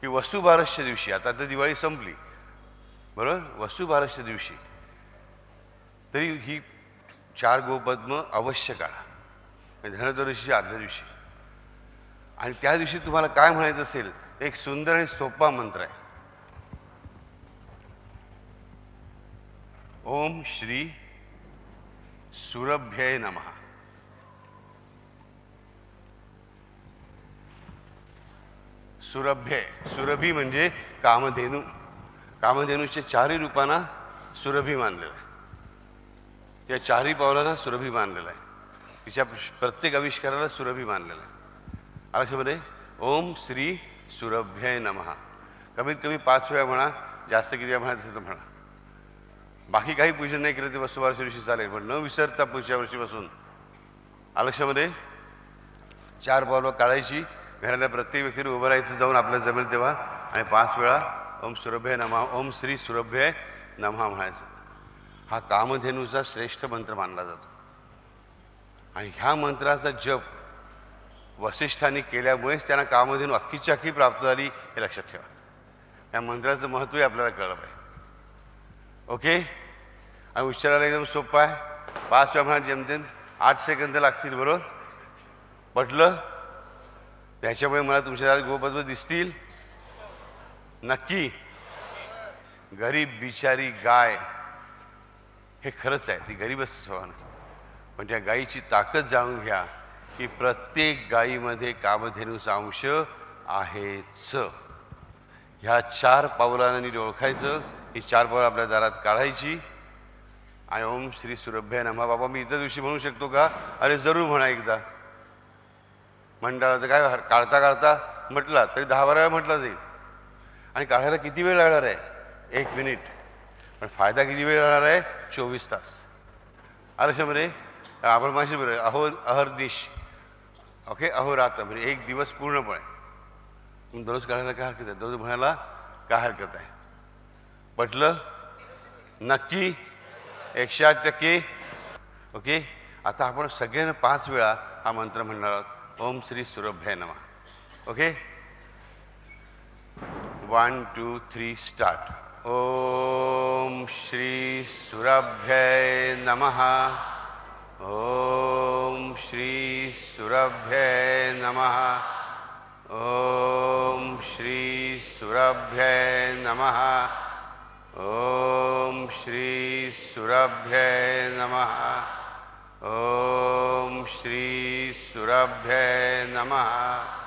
की वसुबारसच्या दिवशी. आता तर दिवाळी संपली. बरोबर? वसुबारसच्या दिवशी. तरी ही चार गोपद्म अवश्य काढा. म्हणजे धनदर्शीच्या आदल्या दिवशी. आणि त्या दिवशी तुम्हाला काय म्हणायचं असेल? एक सुंदर आणि सोपा मंत्र आहे. ओम श्री सुरभ्यय नमः. सुरभ्य सुरभी म्हणजे कामधेनू. कामधेनूच्या चारही रूपांना सुरभी मानलेलं आहे. त्या चारही पावलांना सुरभी मानलेलं आहे. तिच्या प्रत्येक आविष्काराला सुरभी मानलेलं आहे. आयुष्यामध्ये ओम श्री सुरभ्यय नमः. कमीत कमी पाच वेळा म्हणा जास्त किती वेळा म्हणायचं तर म्हणा. बाकी काही पूजन नाही केलं ते वसुबारशे दिवशी चालेल पण न विसरता पुढच्या वर्षीपासून आलक्ष्यामध्ये चार पावलं काढायची घराला प्रत्येक व्यक्तीने उभं राहायचं जाऊन आपल्याला जमेल तेव्हा. आणि पाच वेळा ओम सुरभ्य नमा ओम श्री सुरभ्य नमः म्हणायचं. हा कामधेनूचा श्रेष्ठ मंत्र मानला जातो. आणि ह्या मंत्राचा जप वसिष्ठांनी केल्यामुळेच त्यांना कामधेनू अख्खीच्या अख्खी प्राप्त झाली हे लक्षात ठेवा. या मंत्राचं महत्त्वही आपल्याला कळलं पाहिजे. ओके? आणि उच्चारायला एकदम सोपं आहे. पाच वेळा म्हणा जेमतेम. आठ सेकंद लागतील बरोबर? पटलं? त्याच्यामुळे मला तुमच्या गोपद्व दिसतील. नक्की. गरीब बिचारी गाय. हे खरंच आहे ती गरीबच सवान पण त्या गायीची ताकद जाणून घ्या की प्रत्येक गायीमध्ये कामधेनूचा अंश आहेच. ह्या चार पावलांनी नीट ओळखायचं. ही चार पावलं आपल्या दारात काढायची. आणि ओम श्री सुरभ्य नमा. बाबा मी इतर दिवशी म्हणू शकतो का? अरे जरूर म्हणा एकदा. मंडळाचं काय काढता काढता म्हटला तरी दहा बारा वेळा म्हटलं जाईल. आणि काढायला किती वेळ लागणार आहे? एक मिनिट. पण फायदा किती वेळ लागणार आहे? चोवीस तास. आरक्षामध्ये आपण माझी बरं अहो अहरदिश ओके? अहो रात्र म्हणजे एक दिवस पूर्णपणे. दररोज काढायला काय हरकत आहे? दररोज म्हणायला काय हरकत आहे? पटलं नक्की एकशे आठ टक्के. ओके? आता आपण सगळ्यांना पाच वेळा हा मंत्र म्हणणार आहोत. ओम श्री सुरभ्य नमा। Okay one two three start Om Shri सुरभ्य नमः। ओम श्री सुरभ्य नमः। ओम श्री सुरभ्य नमः। ओम श्री सुरभ्य नमः। ओम श्री सुरभ्य नमः।